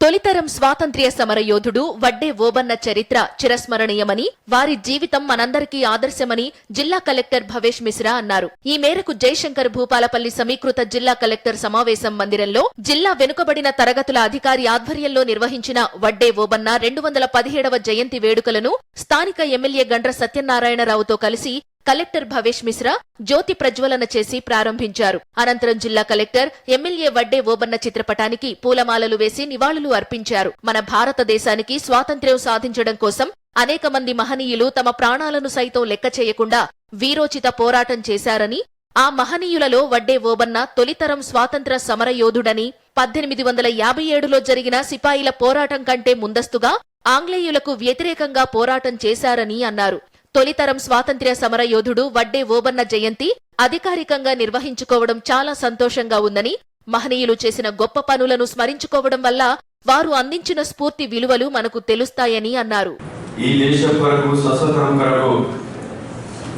తొలితరం స్వాతంత్ర్య సమరయోధుడు వడ్డే ఓబన్న చరిత్ర చిరస్మరణీయమని వారి జీవితం మనందరికీ ఆదర్శమని జిల్లా కలెక్టర్ భవేష్ మిశ్రా అన్నారు. ఈ మేరకు జయశంకర్ భూపాలపల్లి సమీకృత జిల్లా కలెక్టర్ సమావేశం మందిరంలో జిల్లా వెనుకబడిన తరగతుల అధికారి ఆధ్వర్యంలో నిర్వహించిన వడ్డే ఓబన్న రెండు వందల పదిహేడవ జయంతి వేడుకలను స్థానిక ఎమ్మెల్యే గండ్ర సత్యనారాయణరావుతో కలిసి కలెక్టర్ భవేష్ మిశ్రా జ్యోతి ప్రజ్వలన చేసి ప్రారంభించారు. అనంతరం జిల్లా కలెక్టర్ ఎమ్మెల్యే వడ్డే ఓబన్న చిత్రపటానికి పూలమాలలు వేసి నివాళులు అర్పించారు. మన భారతదేశానికి స్వాతంత్ర్యం సాధించడం కోసం అనేక మంది మహనీయులు తమ ప్రాణాలను సైతం లెక్క చేయకుండా వీరోచిత పోరాటం చేశారని ఆ మహనీయులలో వడ్డే ఓబన్న తొలితరం స్వాతంత్ర సమరయోధుడని పద్దెనిమిది వందల యాభై ఏడులో జరిగిన సిపాయిల పోరాటం కంటే ముందస్తుగా ఆంగ్లేయులకు వ్యతిరేకంగా పోరాటం చేశారని అన్నారు. తొలితరం స్వాతంత్ర్య సమర యోధుడు వడ్డే ఓబన్న జయంతి అధికారికంగా నిర్వహించుకోవడం చాలా సంతోషంగా ఉందని మహనీయులు చేసిన గొప్ప పనులను స్మరించుకోవడం వల్ల వారు అందించిన స్ఫూర్తి విలువలు మనకు తెలుస్తాయని అన్నారు. ఈ దేశం కొరకు స్వతంత్రం కొరకు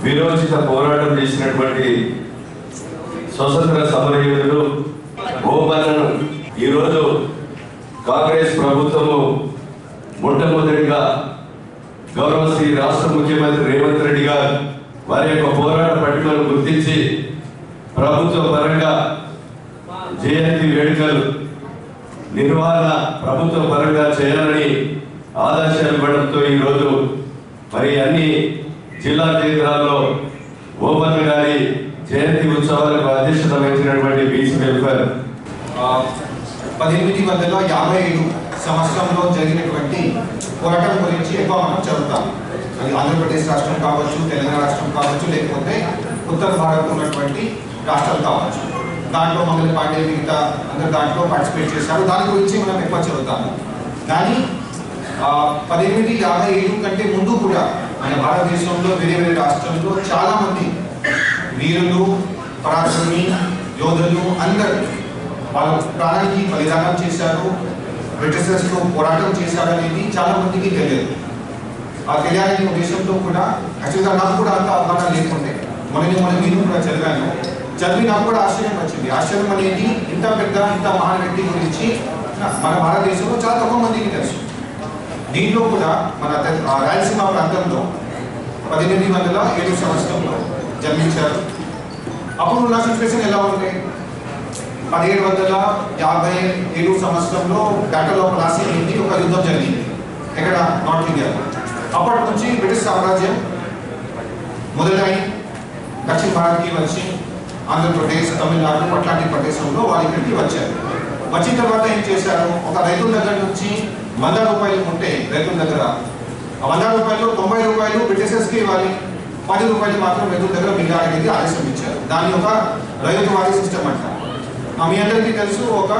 విరోచిత పోరాటం చేసినటువంటి స్వతంత్ర సమరయోధుడు ఓబన్నను ఈరోజు కాంగ్రెస్ ప్రభుత్వము మొట్టమొదటిగా గౌరవ శ్రీ రాష్ట్ర ముఖ్యమంత్రి రేవంత్ రెడ్డి గారు వారి యొక్క పోరాట పట్టిమను గుర్తించి ప్రభుత్వ పరంగా జయంతి వేడుకలు నిర్వహణ ప్రభుత్వ పరంగా చేయాలని ఆదేశాలు ఇవ్వడంతో ఈరోజు మరి అన్ని జిల్లా కేంద్రాల్లో ఓపెన్ గారి జయంతి ఉత్సవాలకు అధ్యక్షత వహించినటువంటి బీసీ వెల్ఫేర్. పద్దెనిమిది వందల యాభై ఐదు సంవత్సరంలో జరిగినటువంటి పోరాటం గురించి ఎక్కువ మనం చదువుతాం. అది ఆంధ్రప్రదేశ్ రాష్ట్రం కావచ్చు తెలంగాణ రాష్ట్రం కావచ్చు లేకపోతే ఉత్తర భారత్ ఉన్నటువంటి రాష్ట్రాలు కావచ్చు. దాంట్లో మంగళ పాండే మిగతా అందరు దాంట్లో పార్టిసిపేట్ చేశారు. దాని గురించి మనం ఎక్కువ చదువుతాము. కానీ ఆ, పద్దెనిమిది యాభై ఏడు కంటే ముందు కూడా మన భారతదేశంలో వేరే వేరే రాష్ట్రంలో చాలామంది వీరులు పరాక్రమి యోధులు అందరూ వాళ్ళ ప్రాణానికి బలిదానం చేశారు బ్రిటిషర్స్తో పోరాటం చేశారు అనేది చాలా మందికి తెలియదు. ఆ తెలియాలనే ఉద్దేశంతో కూడా యాక్చువల్గా నాకు కూడా అంత అవగాహన లేకుండే. మొన్న మొన్న నేను కూడా చదివాను. చదివి నాకు కూడా ఆశ్చర్యం వచ్చింది. ఆశ్చర్యం అనేది ఇంత పెద్ద ఇంత మహాన్ వ్యక్తి గురించి మన భారతదేశంలో చాలా తక్కువ మందికి తెలుసు. దీంట్లో కూడా మన రాయలసీమ ప్రాంతంలో పద్దెనిమిది వందల ఏడు సంవత్సరంలో జన్మించారు. అప్పుడు ఉన్న సిచ్యువేషన్ ఎలా ఉండే? పదిహేడు వందల యాభై ఏడు సంవత్సరంలో బ్యాటల్ ఆఫ్ ప్లాసీ అనేది ఒక యుద్ధం జరిగింది. ఎక్కడ? నార్త్ ఇండియాలో అప్పటి నుంచి బ్రిటిష్ సామ్రాజ్యం మొదలై దక్షిణ భారత్కి వచ్చి ఆంధ్రప్రదేశ్ తమిళనాడు అట్లాంటి ప్రదేశంలో వారి ఇక్కడికి వచ్చారు. వచ్చిన తర్వాత ఏం చేశారు? ఒక రైతుల దగ్గర నుంచి వంద రూపాయలు ఉంటే రైతుల దగ్గర ఆ వంద రూపాయలు తొంభై రూపాయలు బ్రిటిషర్స్కి ఇవ్వాలి. పది రూపాయలు మాత్రం రైతుల దగ్గర మిగతా అనేది ఆదేశం ఇచ్చారు. దాన్ని ఒక రైతువారీ సిస్టమ్ అంటారు. మీ అందరికీ తెలుసు ఒక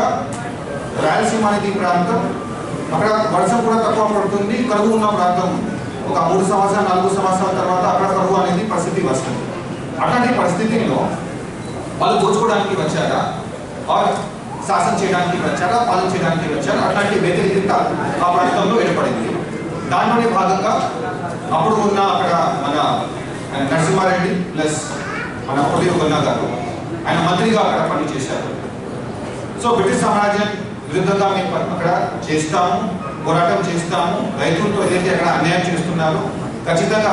రాయలసీమ అనేది ప్రాంతం. అక్కడ వర్షం కూడా తక్కువ పడుతుంది. కరువు ఉన్న ప్రాంతం ఒక మూడు సంవత్సరాలు నాలుగు సంవత్సరాల తర్వాత అక్కడ కరువు అనేది పరిస్థితి వస్తుంది అట్లాంటి పరిస్థితిలో వాళ్ళు దోచుకోవడానికి వచ్చారా? ఆర్ శాసన చేయడానికి వచ్చారా? పాలన చేయడానికి వచ్చారా? అట్లాంటి వ్యతిరేకత ఆ ప్రాంతంలో ఏర్పడింది. దాంట్లోనే భాగంగా అప్పుడు ఉన్న అక్కడ మన నరసింహారెడ్డి ప్లస్ మన పొలి గొన్నా గారు ఆయన మంత్రిగా అక్కడ పనిచేశారు. సో బ్రిటిష్ సామ్రాజ్యం విరుద్ధంగా మేము అక్కడ చేస్తాము పోరాటం చేస్తాము. రైతులతో ఏదైతే అక్కడ అన్యాయం చేస్తున్నారో ఖచ్చితంగా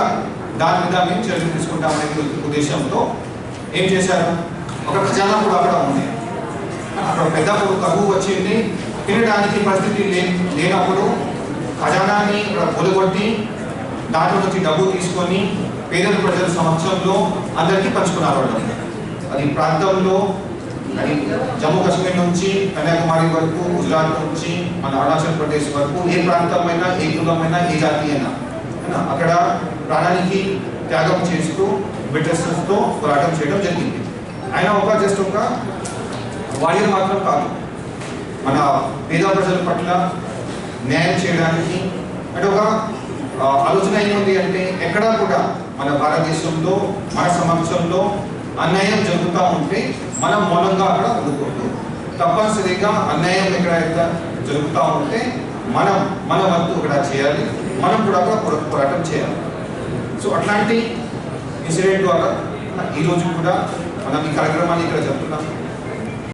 దాని మీద మేము చర్యలు తీసుకుంటామనే ఉద్దేశంతో ఏం చేశారు? ఒక ఖజానా కూడా అక్కడ ఉంది. అక్కడ పెద్ద తగ్గు వచ్చింది. తినడానికి పరిస్థితి లే లేనప్పుడు ఖజానాన్ని అక్కడ పొలగొట్టి దాంట్లో నుంచి డబ్బు తీసుకొని పేదల ప్రజల సమక్షంలో అందరికీ పంచుకున్నారు అది ప్రాంతంలో అది జమ్మూ కాశ్మీర్ నుంచి కన్యాకుమారి వరకు గుజరాత్ నుంచి మన అరుణాచల్ ప్రదేశ్ వరకు ఏ ప్రాంతమైనా ఏ కులమైనా ఏ జాతి అయినా అక్కడ ప్రాణానికి త్యాగం చేస్తూ బ్రిటిషర్స్తో పోరాటం చేయడం జరిగింది. ఆయన ఒక జస్ట్ ఒక వారియర్ మాత్రం కాదు. మన పేద ప్రజల పట్ల న్యాయం చేయడానికి అంటే ఒక ఆలోచన ఏముంది అంటే ఎక్కడా కూడా మన భారతదేశంలో మన సమక్షంలో అన్యాయం జరుగుతూ ఉంటే మనం మౌనంగా అక్కడ ఉండకూడదు. తప్పనిసరిగా అన్యాయం ఎక్కడైతే జరుగుతూ ఉంటే మనం మన వంతు ఇక్కడ చేయాలి. మనం కూడా అక్కడ పోరాటం చేయాలి. సో అట్లాంటి ఇన్సిడెంట్ ద్వారా ఈరోజు కూడా మనం ఈ కార్యక్రమాన్ని ఇక్కడ జరుపుతున్నాం.